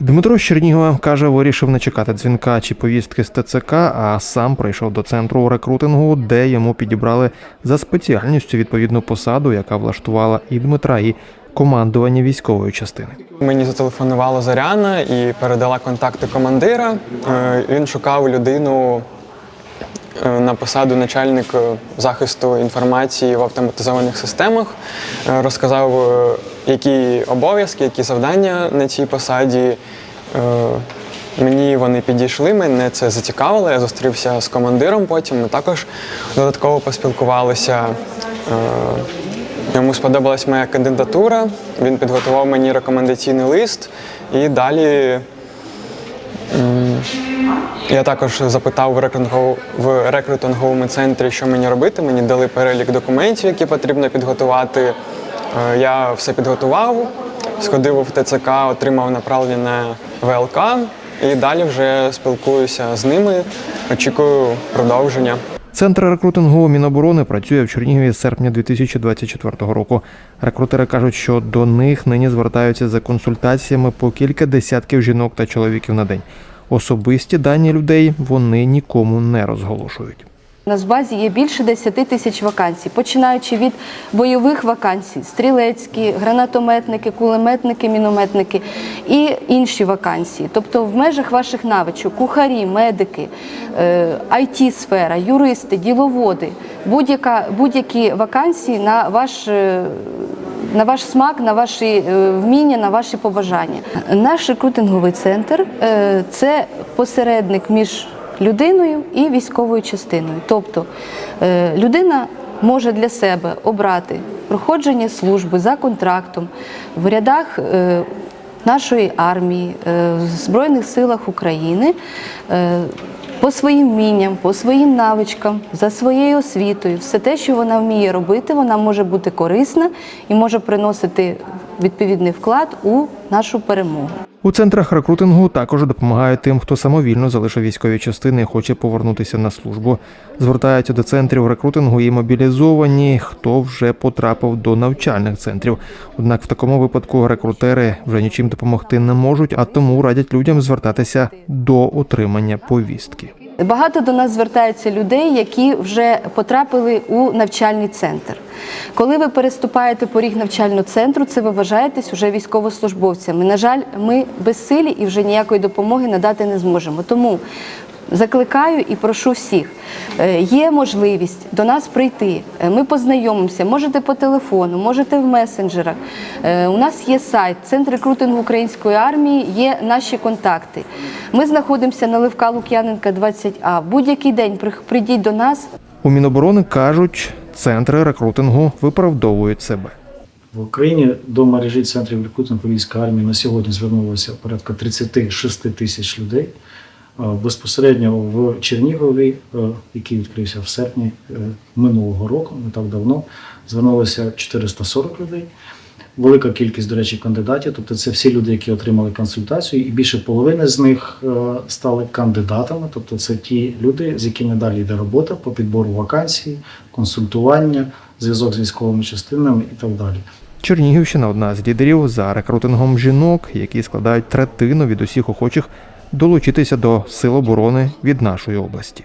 Дмитро з Чернігова каже, вирішив не чекати дзвінка чи повістки з ТЦК, а сам прийшов до центру рекрутингу, де йому підібрали за спеціальністю відповідну посаду, яка влаштувала і Дмитра, і командування військової частини. Мені зателефонувала Зоряна і передала контакти командира. Е, Він шукав людину е, на посаду начальника захисту інформації в автоматизованих системах. Е, Розказав, які обов'язки, які завдання на цій посаді. Е, Мені вони підійшли, мене це зацікавило. Я зустрівся з командиром потім. Ми також додатково поспілкувалися. Е, Йому сподобалась моя кандидатура. Він підготував мені рекомендаційний лист і далі. Я також запитав в в рекрутинговому центрі, що мені робити. Мені дали перелік документів, які потрібно підготувати. Е, Я все підготував, сходив в ТЦК, отримав направлення на ВЛК і далі вже спілкуюся з ними. Очікую продовження. Центр рекрутингу Міноборони працює в Чернігові з серпня 2024 року. Рекрутери кажуть, що до них нині звертаються за консультаціями по кілька десятків жінок та чоловіків на день. Особисті дані людей вони нікому не розголошують. У нас базі є більше 10 тисяч вакансій, починаючи від бойових вакансій, стрілецькі, гранатометники, кулеметники, мінометники і інші вакансії. Тобто в межах ваших навичок, кухарі, медики, it сфера юристи, діловоди, будь-яка, будь-які вакансії на ваш е, на ваш смак, на ваші е, вміння, на ваші побажання. Наш рекрутинговий центр е, це посередник між людиною і військовою частиною. Тобто е, людина може для себе обрати проходження служби за контрактом в рядах. е, Нашої армії е, в Збройних силах України по своїм вмінням, по своїм навичкам, за своєю освітою, все те, що вона вміє робити, вона може бути корисна і може приносити відповідний вклад у нашу перемогу. У центрах рекрутингу також допомагають тим, хто самовільно залишив військові частини і хоче повернутися на службу. Звертаються до центрів рекрутингу і мобілізовані, хто вже потрапив до навчальних центрів. Однак в такому випадку рекрутери вже нічим допомогти не можуть, а тому радять людям звертатися до отримання повістки. Багато до нас звертаються людей, які вже потрапили у навчальний центр. Коли ви переступаєте поріг навчального центру, це ви вважаєтесь уже військовослужбовцями. На жаль, ми безсилі і вже ніякої допомоги надати не зможемо. Тому закликаю і прошу всіх. Е, Є можливість до нас прийти. Е, Ми познайомимося. Можете по телефону, можете в месенджерах. Е, У нас є сайт, центр рекрутингу української армії. Є наші контакти. Ми знаходимося на Левка Лук'яненка, 20А. Будь-який день прийдіть до нас. У Міноборони кажуть, центри рекрутингу виправдовують себе. В Україні до мережі центрів рекрутингу війська армії на сьогодні звернулося порядка 36 тисяч людей. Е, Безпосередньо в Чернігові, е, який відкрився в серпні е, минулого року, не так давно, звернулося 440 людей. Велика кількість, до речі, кандидатів. Тобто це всі люди, які отримали консультацію, і більше половини з них стали кандидатами. Тобто це ті люди, з якими далі йде робота по підбору вакансій, консультування, зв'язок з військовими частинами і так далі. Чернігівщина одна з лідерів за рекрутингом жінок, які складають третину від усіх охочих долучитися до сил оборони від нашої області.